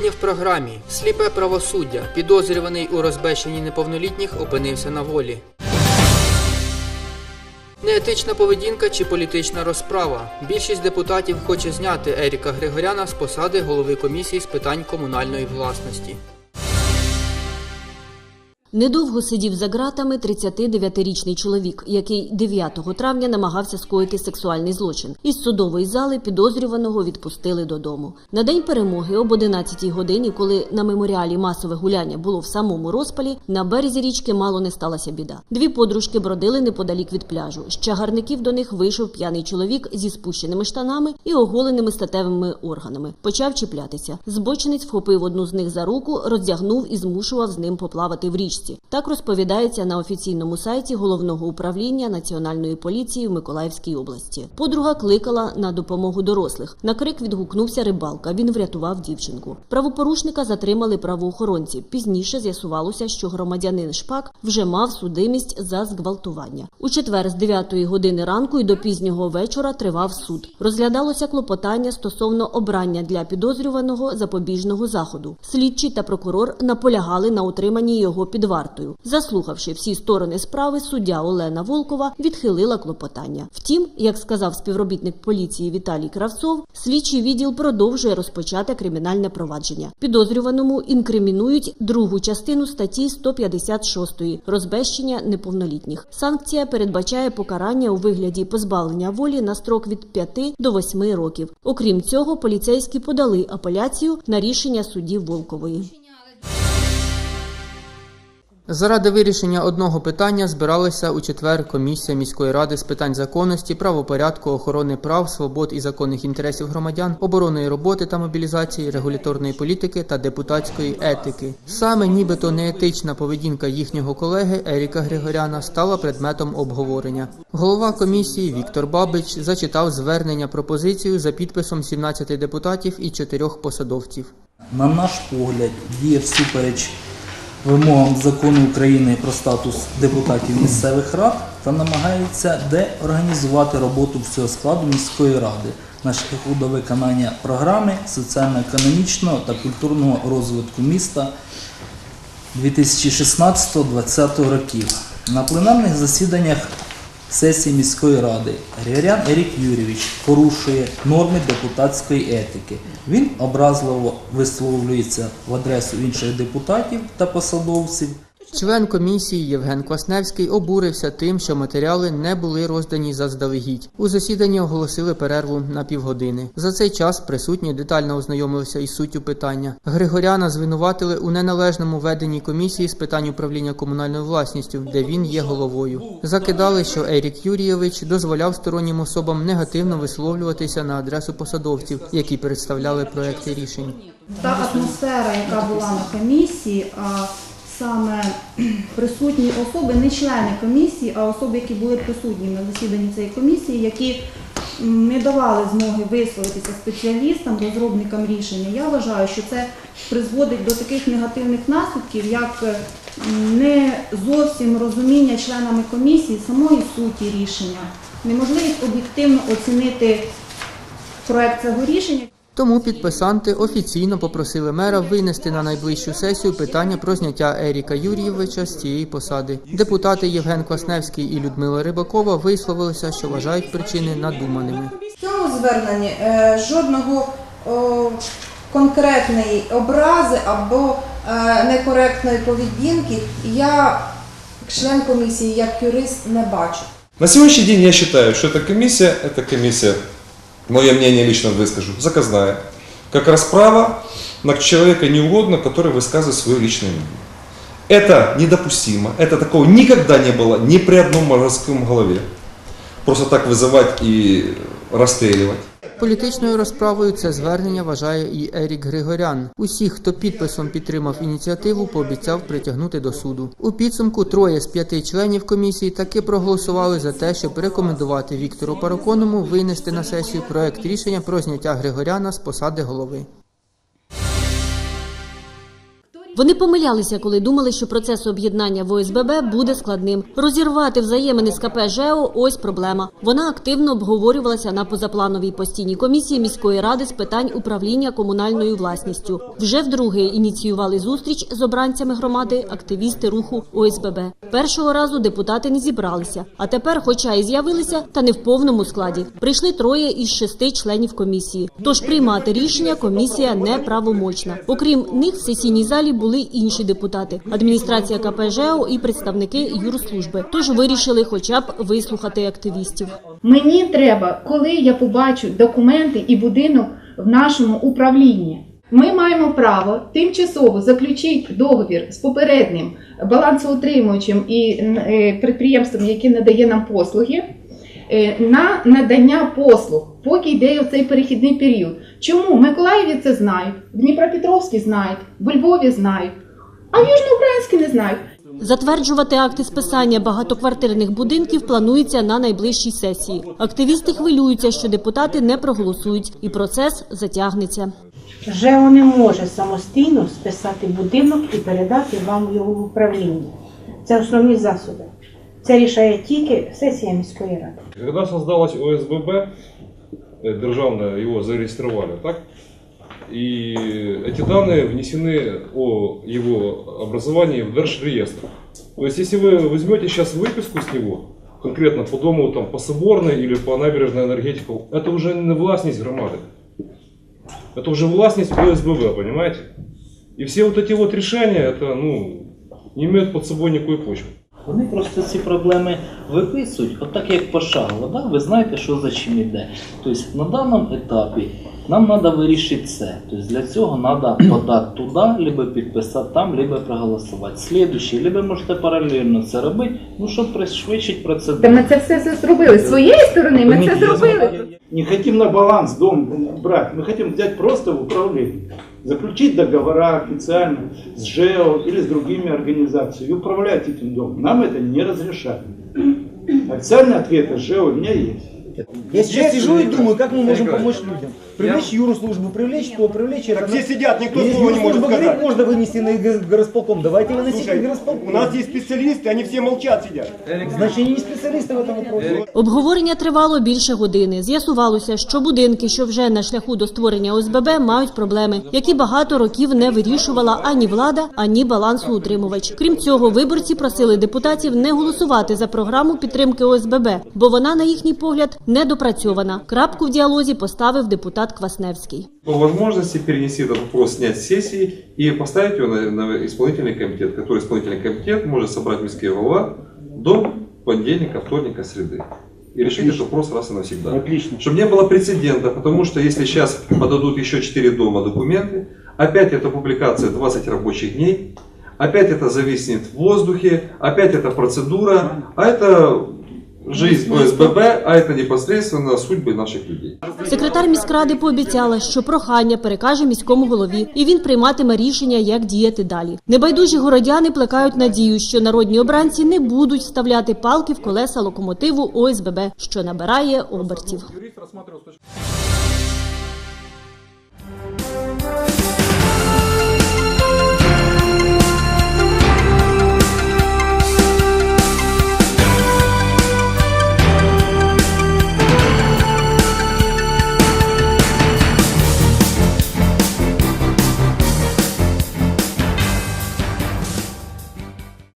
Сьогодні в програмі сліпе правосуддя. Підозрюваний у розбещенні неповнолітніх опинився на волі. Неетична поведінка чи політична розправа. Більшість депутатів хоче зняти Еріка Григоряна з посади голови комісії з питань комунальної власності. Недовго сидів за ґратами 39-річний чоловік, який 9 травня намагався скоїти сексуальний злочин. Із судової зали підозрюваного відпустили додому. На день перемоги об 11 годині, коли на меморіалі масове гуляння було в самому розпалі, на березі річки мало не сталася біда. Дві подружки бродили неподалік від пляжу. З чагарників до них вийшов п'яний чоловік зі спущеними штанами і оголеними статевими органами. Почав чіплятися. Збочинець вхопив одну з них за руку, роздягнув і змушував з ним поплавати в річці. Так розповідається на офіційному сайті головного управління національної поліції в Миколаївській області. Подруга кликала на допомогу дорослих. На крик відгукнувся рибалка. Він врятував дівчинку. Правопорушника затримали правоохоронці. Пізніше з'ясувалося, що громадянин Шпак вже мав судимість за зґвалтування. У четвер з 9 години ранку і до пізнього вечора тривав суд. Розглядалося клопотання стосовно обрання для підозрюваного запобіжного заходу. Слідчий та прокурор наполягали на утриманні його під вартою. Заслухавши всі сторони справи, суддя Олена Волкова відхилила клопотання. Втім, як сказав співробітник поліції Віталій Кравцов, слідчий відділ продовжує розпочати кримінальне провадження. Підозрюваному інкримінують другу частину статті 156 розбещення неповнолітніх. Санкція передбачає покарання у вигляді позбавлення волі на строк від 5 до 8 років. Окрім цього, поліцейські подали апеляцію на рішення судді Волкової. Заради вирішення одного питання збиралася у четвер комісія міської ради з питань законності, правопорядку, охорони прав, свобод і законних інтересів громадян, оборонної роботи та мобілізації, регуляторної політики та депутатської етики. Саме нібито неетична поведінка їхнього колеги Еріка Григоряна стала предметом обговорення. Голова комісії Віктор Бабич зачитав звернення пропозицію за підписом 17 депутатів і 4 посадовців. На наш погляд, діє всупереч вимогам закону України про статус депутатів місцевих рад та намагається деорганізувати роботу всього складу міської ради на шляху до виконання програми соціально-економічного та культурного розвитку міста 2016-2020 років. На пленарних засіданнях сесії міської ради Григорян Ерік Юрійович порушує норми депутатської етики. Він образливо висловлюється в адресу інших депутатів та посадовців. Член комісії Євген Квасневський обурився тим, що матеріали не були роздані заздалегідь. У засіданні оголосили перерву на півгодини. За цей час присутні детально ознайомилися із суттю питання. Григоряна звинуватили у неналежному веденні комісії з питань управління комунальною власністю, де він є головою. Закидали, що Ерік Юрійович дозволяв стороннім особам негативно висловлюватися на адресу посадовців, які представляли проекти рішень. Та атмосфера, яка була на комісії, саме присутні особи, не члени комісії, а особи, які були присутні на засіданні цієї комісії, які не давали змоги висловитися спеціалістам, розробникам рішення. Я вважаю, що це призводить до таких негативних наслідків, як е, не зовсім розуміння членами комісії самої суті рішення, неможливість об'єктивно оцінити проект цього рішення. Тому підписанти офіційно попросили мера винести на найближчу сесію питання про зняття Еріка Юрійовича з цієї посади. Депутати Євген Квасневський і Людмила Рибакова висловилися, що вважають причини надуманими. В цьому зверненні е, жодного о, конкретної образи або е, некоректної поведінки я, член комісії, як юрист, не бачу. На сегодняшний день я считаю, что эта комиссия, эта комиссия, мое мнение лично выскажу, заказная. Как расправа на человека неугодно, который высказывает свое личное мнение. Это недопустимо. Это такого никогда не было ни при одном морском голове. Просто так вызывать и расстреливать. Політичною розправою це звернення вважає і Ерік Григорян. Усіх, хто підписом підтримав ініціативу, пообіцяв притягнути до суду. У підсумку троє з п'яти членів комісії таки проголосували за те, щоб рекомендувати Віктору Параконому винести на сесію проект рішення про зняття Григоряна з посади голови. Вони помилялися, коли думали, що процес об'єднання в ОСББ буде складним. Розірвати взаємини з КП ЖЕО – ось проблема. Вона активно обговорювалася на позаплановій постійній комісії міської ради з питань управління комунальною власністю. Вже вдруге ініціювали зустріч з обранцями громади активісти руху ОСББ. Першого разу депутати не зібралися, а тепер, хоча і з'явилися, та не в повному складі. Прийшли троє із шести членів комісії. Тож приймати рішення комісія не правомочна. Окрім них, в сесійній залі були інші депутати, адміністрація КП ЖЕО і представники юрслужби. Тож вирішили, хоча б вислухати активістів. Мені треба, коли я побачу документи і будинок в нашому управлінні. Ми маємо право тимчасово заключити договір з попереднім балансоутримуючим і е, підприємством, яке надає нам послуги, е, на надання послуг, поки йде цей перехідний період. Чому? В Миколаєві це знають, в Дніпропетровській знають, в Львові знають, а в Южноукраїнській не знають. Затверджувати акти списання багатоквартирних будинків планується на найближчій сесії. Активісти хвилюються, що депутати не проголосують, і процес затягнеться. ЖЕО не може самостійно списати будинок і передати вам його в управління. Це основні засоби. Це рішає тільки сесія міської ради. Когда создалась ОСББ, э, державное его зарегистрировали, так? И эти данные внесены о его образовании в Держреестр. То есть, если вы возьмете сейчас выписку с него, конкретно по дому, там, по Соборной или по набережной энергетику, это уже не властность громады. Это уже властность ОСББ, понимаете? И все вот эти вот решения, это, ну, не имеют под собой никакой почвы. Вони просто ці проблеми виписують, отак як пошагово. Да? Ви знаєте, що за чим йде. Тобто на даному етапі нам треба вирішити це. Тобто для цього треба подати туди, либо підписати там, либо проголосувати. Слідуючий, либо можете паралельно це робити, ну щоб пришвидшити процедуру. Та ми це все зробили з своєї сторони. Ми це зробили. Не хотим на баланс дом брать, мы хотим взять просто в управление Заключить договора официально с ЖЭО или с другими организациями и управлять этим домом. Нам это не разрешают. Официальный ответ от ЖЭО у меня есть. Я сейчас сижу и думаю, как мы можем помочь людям. Привлечь юрослужбу, привлечь то, привлечь это. все сидят, никто Если юрослужба говорит, можно вынести на г- горосполком, давайте выносите на горосполком. есть специалисты, они все молчат, сидят. Значит, они не специалисты в этом вопросе. Обговорення тривало більше години. З'ясувалося, що будинки, що вже на шляху до створення ОСББ, мають проблеми, які багато років не вирішувала ані влада, ані балансоутримувач. Крім цього, виборці просили депутатів не голосувати за програму підтримки ОСББ, бо вона, на їхній погляд, недопрацьована. Крапку в діалозі поставив депутат Квасневський. По возможности перенести этот вопрос, снять с сессии и поставить его на, на исполнительный комитет, который исполнительный комитет может собрать міський голова до понедельника, вторника, среды. И решить этот вопрос раз и навсегда. Отлично. Чтобы не было прецедента, потому что если сейчас подадут еще 4 дома документы, опять это публикация 20 рабочих дней, опять это зависнет в воздухе, опять это процедура, а это жизнь ОСББ, а это непосредственно судьбы наших людей. Секретар міськради пообіцяла, що прохання перекаже міському голові, і він прийматиме рішення, як діяти далі. Небайдужі городяни плекають надію, що народні обранці не будуть вставляти палки в колеса локомотиву ОСББ, що набирає обертів.